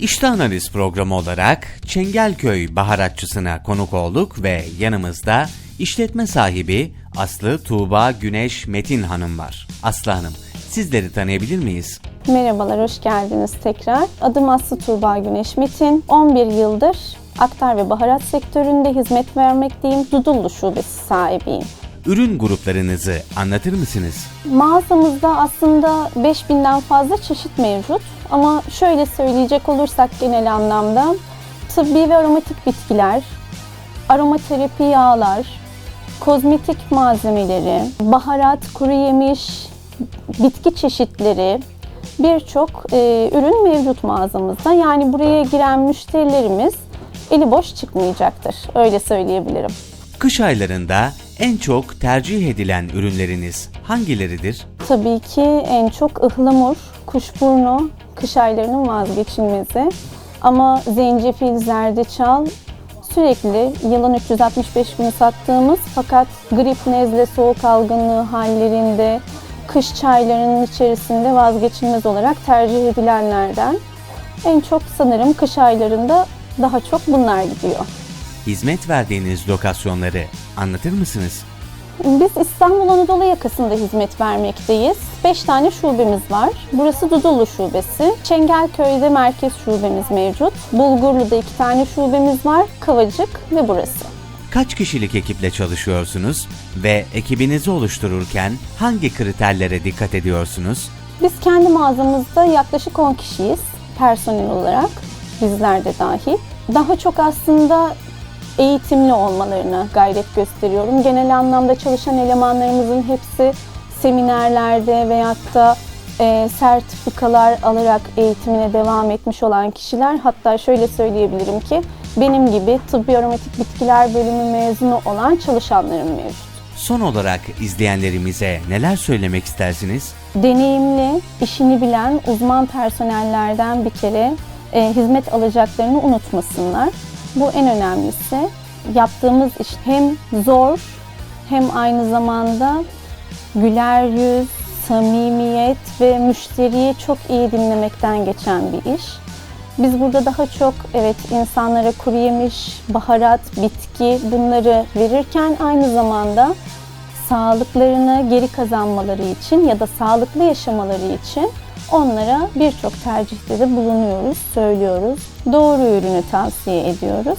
İşte analiz programı olarak Çengelköy baharatçısına konuk olduk ve yanımızda işletme sahibi Aslı Tuğba Güneş Metin Hanım var. Aslı Hanım, sizleri tanıyabilir miyiz? Merhabalar, hoş geldiniz tekrar. Adım Aslı Tuğba Güneş Metin. 11 yıldır aktar ve baharat sektöründe hizmet vermekteyim. Dudullu şubesi sahibiyim. Ürün gruplarınızı anlatır mısınız? Mağazamızda aslında 5000'den fazla çeşit mevcut. Ama şöyle söyleyecek olursak genel anlamda tıbbi ve aromatik bitkiler, aromaterapi yağlar, kozmetik malzemeleri, baharat, kuru yemiş, bitki çeşitleri, birçok e, ürün mevcut mağazamızda. Yani buraya giren müşterilerimiz eli boş çıkmayacaktır. Öyle söyleyebilirim. Kış aylarında en çok tercih edilen ürünleriniz hangileridir? Tabii ki en çok ıhlamur, kuşburnu kış aylarının vazgeçilmezi. Ama zencefil, zerdeçal sürekli yılın 365 günü sattığımız fakat grip, nezle, soğuk algınlığı hallerinde kış çaylarının içerisinde vazgeçilmez olarak tercih edilenlerden. En çok sanırım kış aylarında daha çok bunlar gidiyor. Hizmet verdiğiniz lokasyonları anlatır mısınız? Biz İstanbul Anadolu yakasında hizmet vermekteyiz. 5 tane şubemiz var. Burası Dudullu Şubesi. Çengelköy'de merkez şubemiz mevcut. Bulgurlu'da 2 tane şubemiz var. Kavacık ve burası. Kaç kişilik ekiple çalışıyorsunuz ve ekibinizi oluştururken hangi kriterlere dikkat ediyorsunuz? Biz kendi mağazamızda yaklaşık 10 kişiyiz personel olarak. Bizler de dahil. Daha çok aslında eğitimli olmalarına gayret gösteriyorum. Genel anlamda çalışan elemanlarımızın hepsi seminerlerde veyahut da e, sertifikalar alarak eğitimine devam etmiş olan kişiler. Hatta şöyle söyleyebilirim ki benim gibi tıbbi aromatik bitkiler bölümü mezunu olan çalışanlarım mevcut. Son olarak izleyenlerimize neler söylemek istersiniz? deneyimli, işini bilen uzman personellerden bir kere e, hizmet alacaklarını unutmasınlar. Bu en önemlisi. Yaptığımız iş hem zor hem aynı zamanda güler yüz, samimiyet ve müşteriyi çok iyi dinlemekten geçen bir iş. Biz burada daha çok evet insanlara kuru yemiş, baharat, bitki bunları verirken aynı zamanda sağlıklarını geri kazanmaları için ya da sağlıklı yaşamaları için onlara birçok tercihte de bulunuyoruz, söylüyoruz. Doğru ürünü tavsiye ediyoruz.